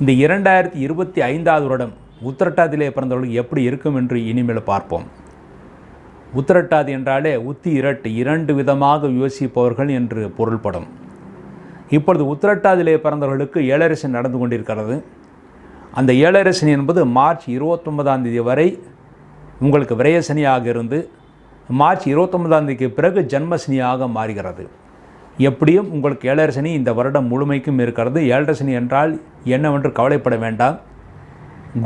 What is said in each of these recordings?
இந்த இரண்டாயிரத்தி இருபத்தி ஐந்தாவது வருடம் உத்திரட்டாதியிலே பிறந்தவர்களுக்கு எப்படி இருக்கும் என்று இனிமேல் பார்ப்போம். உத்திரட்டாதி என்றாலே உத்தி இரட்டு இரண்டு விதமாக யோசிப்பவர்கள் என்று பொருள்படும். இப்பொழுது உத்திரட்டாதியிலே பிறந்தவர்களுக்கு ஏழரசன் நடந்து கொண்டிருக்கிறது. அந்த ஏழரசனி என்பது மார்ச் இருபத்தொன்பதாம் தேதி வரை உங்களுக்கு விரயசனியாக இருந்து மார்ச் இருபத்தொன்பதாம் தேதிக்கு பிறகு ஜன்மசனியாக மாறுகிறது. எப்படியும் உங்களுக்கு ஏழரை சனி இந்த வருடம் முழுமைக்கும் இருக்கிறது. ஏழரை சனி என்றால் என்னவென்று கவலைப்பட வேண்டாம்.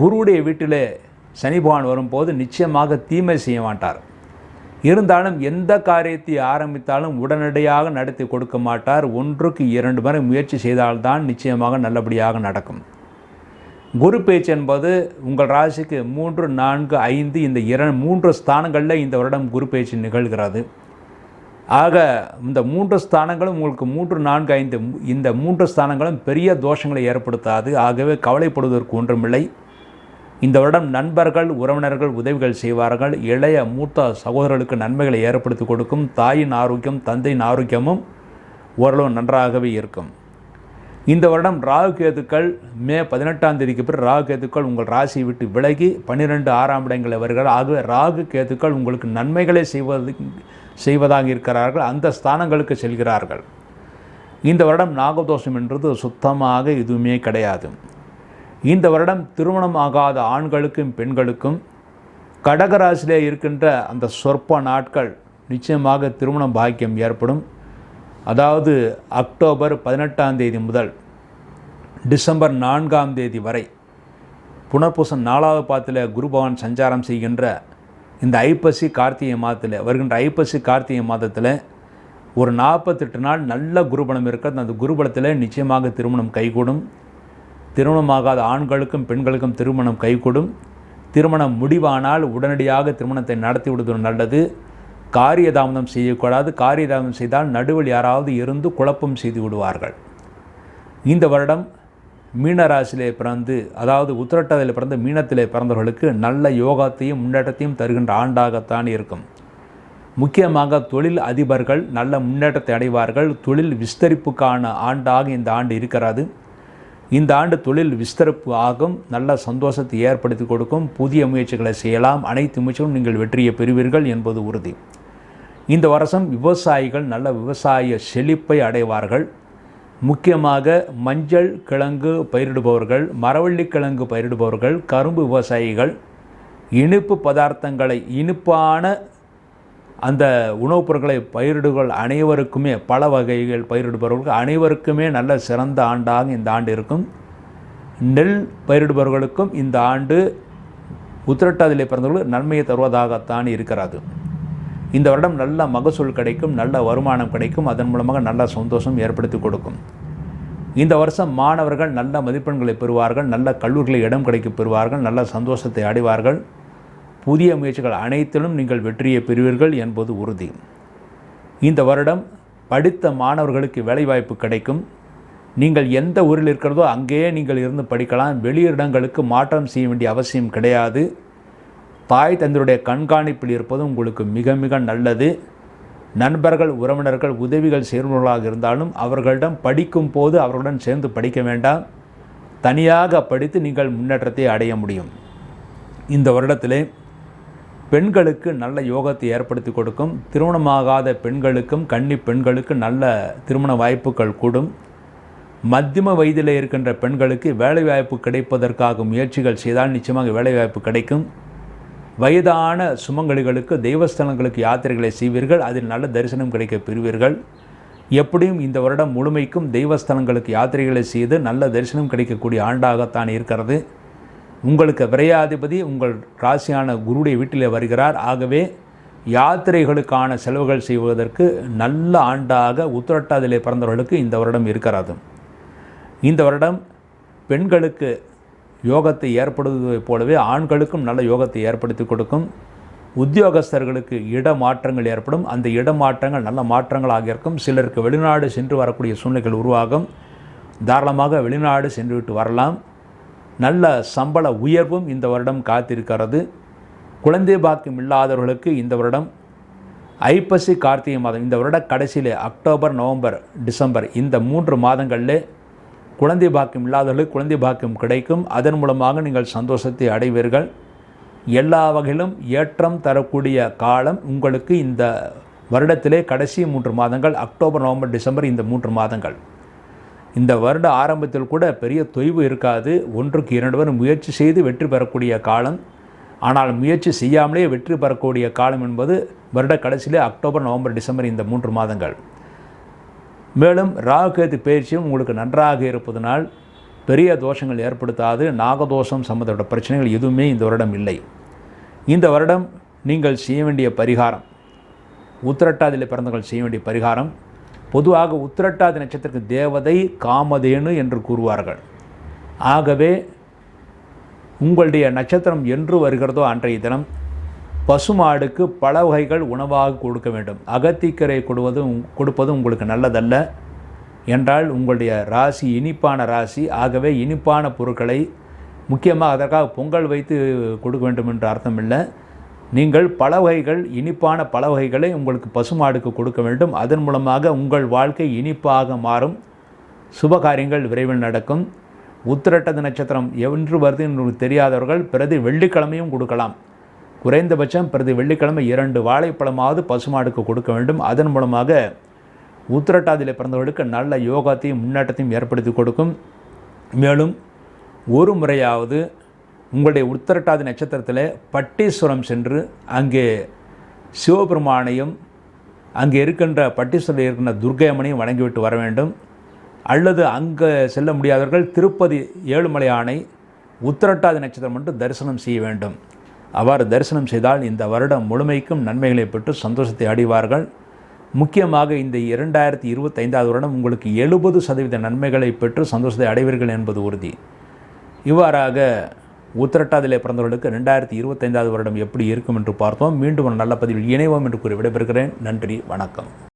குருவுடைய வீட்டிலே சனி பகவான் வரும்போது நிச்சயமாக தீமை செய்ய மாட்டார். இருந்தாலும் எந்த காரியத்தை ஆரம்பித்தாலும் உடனடியாக நடத்தி கொடுக்க மாட்டார். ஒன்றுக்கு இரண்டு முறை முயற்சி செய்தால்தான் நிச்சயமாக நல்லபடியாக நடக்கும். குரு பேச்சு என்பது உங்கள் ராசிக்கு மூன்று நான்கு ஐந்து இந்த இர மூன்று ஸ்தானங்களில் இந்த வருடம் குரு பேச்சு நிகழ்கிறது. ஆக இந்த மூன்று ஸ்தானங்களும் உங்களுக்கு மூன்று நான்கு ஐந்து இந்த மூன்று ஸ்தானங்களும் பெரிய தோஷங்களை ஏற்படுத்தாது. ஆகவே கவலைப்படுவதற்கு ஒன்றுமில்லை. இந்த வருடம் நண்பர்கள் உறவினர்கள் உதவிகள் செய்வார்கள். இளைய மூத்த சகோதரர்களுக்கு நன்மைகளை ஏற்படுத்தி கொடுக்கும். தாயின் ஆரோக்கியம் தந்தையின் ஆரோக்கியமும் ஓரளவு நன்றாகவே இருக்கும். இந்த வருடம் ராகு கேதுக்கள் மே பதினெட்டாம் தேதிக்கு பிறகு ராகு கேதுக்கள் உங்கள் ராசியை விட்டு விலகி பன்னிரெண்டு ஆறாம் இடங்களை வருகிறார். ஆகவே ராகு கேதுக்கள் உங்களுக்கு நன்மைகளை செய்வது செய்வதாக இருக்கிறார்கள். அந்த ஸ்தானங்களுக்கு செல்கிறார்கள். இந்த வருடம் நாகதோஷம் என்றது சுத்தமாக எதுவுமே கிடையாது. இந்த வருடம் திருமணம் ஆகாத ஆண்களுக்கும் பெண்களுக்கும் கடகராசிலே இருக்கின்ற அந்த சொற்ப நாட்கள் நிச்சயமாக திருமண பாக்கியம் ஏற்படும். அதாவது அக்டோபர் பதினெட்டாம் தேதி முதல் டிசம்பர் நான்காம் தேதி வரை புனர்பூசம் நாலாவது பாத்தில் குரு பகவான் சஞ்சாரம் செய்கின்ற இந்த ஐப்பசி கார்த்திகை மாதத்தில் வருகின்ற ஐப்பசி கார்த்திகை மாதத்தில் ஒரு நாற்பத்தெட்டு நாள் நல்ல குருபலம் இருக்கிறது. அந்த குருபலத்தில் நிச்சயமாக திருமணம் கைகூடும். திருமணமாகாத ஆண்களுக்கும் பெண்களுக்கும் திருமணம் கைகூடும். திருமணம் முடிவானால் உடனடியாக திருமணத்தை நடத்தி விடுவது நல்லது. காரியதாமதம் செய்யக்கூடாது. காரிய தாமதம் செய்தால் நடுவில் யாராவது இருந்து குழப்பம் செய்து விடுவார்கள். இந்த வருடம் மீனராசியிலே பிறந்து அதாவது உத்திரட்டத்தில் பிறந்து மீனத்திலே பிறந்தவர்களுக்கு நல்ல யோகத்தையும் முன்னேற்றத்தையும் தருகின்ற ஆண்டாகத்தான் இருக்கும். முக்கியமாக தொழில் அதிபர்கள் நல்ல முன்னேற்றத்தை அடைவார்கள். தொழில் விஸ்தரிப்புக்கான ஆண்டாக இந்த ஆண்டு இருக்கிறது. இந்த ஆண்டு தொழில் விஸ்தரிப்பு ஆகும். நல்ல சந்தோஷத்தை ஏற்படுத்தி கொடுக்கும். புதிய முயற்சிகளை செய்யலாம். அனைத்து முயற்சிகளும் நீங்கள் வெற்றியை பெறுவீர்கள் என்பது உறுதி. இந்த வருஷம் விவசாயிகள் நல்ல விவசாய செழிப்பை அடைவார்கள். முக்கியமாக மஞ்சள் கிழங்கு பயிரிடுபவர்கள் மரவள்ளி கிழங்கு பயிரிடுபவர்கள் கரும்பு விவசாயிகள் இனிப்பு பதார்த்தங்களை இனிப்பான அந்த உணவுப் பொருட்களை பயிரிடுகள் அனைவருக்குமே பல வகைகள் பயிரிடுபவர்கள் அனைவருக்குமே நல்ல சிறந்த ஆண்டாக இந்த ஆண்டு இருக்கும். நெல் பயிரிடுபவர்களுக்கும் இந்த ஆண்டு உத்திரட்டாதிலே பிறந்தவர்கள் நன்மையை தருவதாகத்தான் இருக்கிறது. இந்த வருடம் நல்ல மகசூல் கிடைக்கும் நல்ல வருமானம் கிடைக்கும் அதன் மூலமாக நல்ல சந்தோஷம் ஏற்படுத்தி கொடுக்கும். இந்த வருஷம் மாணவர்கள் நல்ல மதிப்பெண்களை பெறுவார்கள் நல்ல கல்லூரிகளில் இடம் கிடைக்க பெறுவார்கள் நல்ல சந்தோஷத்தை அடைவார்கள். புதிய முயற்சிகள் அனைத்திலும் நீங்கள் வெற்றியை பெறுவீர்கள் என்பது உறுதி. இந்த வருடம் படித்த மாணவர்களுக்கு வேலைவாய்ப்பு கிடைக்கும். நீங்கள் எந்த ஊரில் இருக்கிறதோ அங்கேயே நீங்கள் இருந்து படிக்கலாம். வெளியிடங்களுக்கு மாற்றம் செய்ய வேண்டிய அவசியம் கிடையாது. தாய் தந்தருடைய கண்காணிப்பில் இருப்பது உங்களுக்கு மிக மிக நல்லது. நண்பர்கள் உறவினர்கள் உதவிகள் சேர்ந்தவர்களாக இருந்தாலும் அவர்களிடம் படிக்கும் போது அவர்களுடன் சேர்ந்து படிக்க வேண்டாம். தனியாக படித்து நீங்கள் முன்னேற்றத்தை அடைய முடியும். இந்த வருடத்திலே பெண்களுக்கு நல்ல யோகத்தை ஏற்படுத்தி கொடுக்கும். திருமணமாகாத பெண்களுக்கும் கன்னி பெண்களுக்கு நல்ல திருமண வாய்ப்புகள் கூடும். மத்தியம வயதில் இருக்கின்ற பெண்களுக்கு வேலைவாய்ப்பு கிடைப்பதற்காக முயற்சிகள் செய்தால் நிச்சயமாக வேலைவாய்ப்பு கிடைக்கும். வயதான சுமங்கலிகளுக்கு தெய்வஸ்தலங்களுக்கு யாத்திரைகளை செய்வீர்கள் அதில் நல்ல தரிசனம் கிடைக்க பெறுவீர்கள். எப்படியும் இந்த வருடம் முழுமைக்கும் தெய்வஸ்தலங்களுக்கு யாத்திரைகளை செய்து நல்ல தரிசனம் கிடைக்கக்கூடிய ஆண்டாகத்தான் இருக்கிறது. உங்களுக்கு விரையாதிபதி உங்கள் ராசியான குருடைய வீட்டிலே வருகிறார். ஆகவே யாத்திரைகளுக்கான செலவுகள் செய்வதற்கு நல்ல ஆண்டாக உத்திரட்டாதிலே பிறந்தவர்களுக்கு இந்த வருடம் இருக்கிறது. இந்த வருடம் பெண்களுக்கு யோகத்தை ஏற்படுத்துவதைப் போலவே ஆண்களுக்கும் நல்ல யோகத்தை ஏற்படுத்தி கொடுக்கும். உத்தியோகஸ்தர்களுக்கு இடமாற்றங்கள் ஏற்படும். அந்த இடமாற்றங்கள் நல்ல மாற்றங்களாக இருக்கும். சிலருக்கு வெளிநாடு சென்று வரக்கூடிய சூழ்நிலைகள் உருவாகும். தாராளமாக வெளிநாடு சென்றுவிட்டு வரலாம். நல்ல சம்பள உயர்வும் இந்த வருடம் காத்திருக்கிறது. குழந்தை பாக்கியம் இல்லாதவர்களுக்கு இந்த வருடம் ஐப்பசி கார்த்திகை மாதம் இந்த வருட கடைசியிலே அக்டோபர் நவம்பர் டிசம்பர் இந்த மூன்று மாதங்களில் குழந்தை பாக்கியம் இல்லாதவர்களுக்கு குழந்தை பாக்கியம் கிடைக்கும். அதன் மூலமாக நீங்கள் சந்தோஷத்தை அடைவீர்கள். எல்லா வகையிலும் ஏற்றம் தரக்கூடிய காலம் உங்களுக்கு இந்த வருடத்திலே கடைசி மூன்று மாதங்கள் அக்டோபர் நவம்பர் டிசம்பர் இந்த மூன்று மாதங்கள். இந்த வருட ஆரம்பத்தில் கூட பெரிய தொய்வு இருக்காது. ஒன்றுக்கு இரண்டு பேர் முயற்சி செய்து வெற்றி பெறக்கூடிய காலம். ஆனால் முயற்சி செய்யாமலே வெற்றி பெறக்கூடிய காலம் என்பது வருட கடைசியிலே அக்டோபர் நவம்பர் டிசம்பர் இந்த மூன்று மாதங்கள். மேலும் ராகுகேது பயிற்சியும் உங்களுக்கு நன்றாக இருப்பதனால் பெரிய தோஷங்கள் ஏற்படுத்தாது நாகதோஷம் சம்மந்தப்பட்ட பிரச்சனைகள் எதுவுமே இந்த வருடம் இல்லை. இந்த வருடம் நீங்கள் செய்ய வேண்டிய பரிகாரம் உத்திரட்டாதியில் பிறந்தவர்கள் செய்ய வேண்டிய பரிகாரம் பொதுவாக உத்திரட்டாதி நட்சத்திரத்தின் தேவதை காமதேனு என்று கூறுவார்கள். ஆகவே உங்களுடைய நட்சத்திரம் என்று வருகிறதோ அன்றைய தினம் பசுமாடுக்கு பல வகைகள் உணவாக கொடுக்க வேண்டும். அகத்திக்கரை கொடுவதும் கொடுப்பதும் உங்களுக்கு நல்லதல்ல. என்றால் உங்களுடைய ராசி இனிப்பான ராசி. ஆகவே இனிப்பான பொருட்களை முக்கியமாக அதற்காக பொங்கல் வைத்து கொடுக்க வேண்டும் என்று அர்த்தம் இல்லை நீங்கள் பல வகைகள் இனிப்பான பல வகைகளை உங்களுக்கு பசுமாடுக்கு கொடுக்க வேண்டும். அதன் மூலமாக உங்கள் வாழ்க்கை இனிப்பாக மாறும். சுபகாரியங்கள் விரைவில் நடக்கும். உத்திரட்டது நட்சத்திரம் என்று வருது என்று தெரியாதவர்கள் பிறகு வெள்ளிக்கிழமையும் கொடுக்கலாம். குறைந்தபட்சம் பிரதி வெள்ளிக்கிழமை இரண்டு வாழைப்பழமாவது பசுமாடுக்கு கொடுக்க வேண்டும். அதன் மூலமாக உத்திரட்டாதியில் பிறந்தவர்களுக்கு நல்ல யோகாத்தையும் முன்னேற்றத்தையும் ஏற்படுத்தி கொடுக்கும். மேலும் ஒரு முறையாவது உங்களுடைய உத்திரட்டாதி நட்சத்திரத்தில் பட்டீஸ்வரம் சென்று அங்கே சிவபெருமானையும் அங்கே இருக்கின்ற பட்டீஸ்வரர் இருக்கின்ற துர்கையம்மனையும் வணங்கிவிட்டு வர வேண்டும். அல்லது அங்கே செல்ல முடியாதவர்கள் திருப்பதி ஏழுமலையானை உத்திரட்டாதி நட்சத்திரம் மட்டும் தரிசனம் செய்ய வேண்டும். அவ்வாறு தரிசனம் செய்தால் இந்த வருடம் முழுமைக்கும் நன்மைகளை பெற்று சந்தோஷத்தை அடைவார்கள். முக்கியமாக இந்த இரண்டாயிரத்தி இருபத்தைந்தாவது வருடம் உங்களுக்கு எழுபது சதவீத நன்மைகளை பெற்று சந்தோஷத்தை அடைவீர்கள் என்பது உறுதி. இவ்வாறாக உத்திரட்டாதிலே பிறந்தவர்களுக்கு ரெண்டாயிரத்தி இருபத்தைந்தாவது வருடம் எப்படி இருக்கும் என்று பார்த்தோம். மீண்டும் ஒரு நல்ல பதிவில் இணைவோம் என்று கூறி விடைபெறுகிறேன். நன்றி வணக்கம்.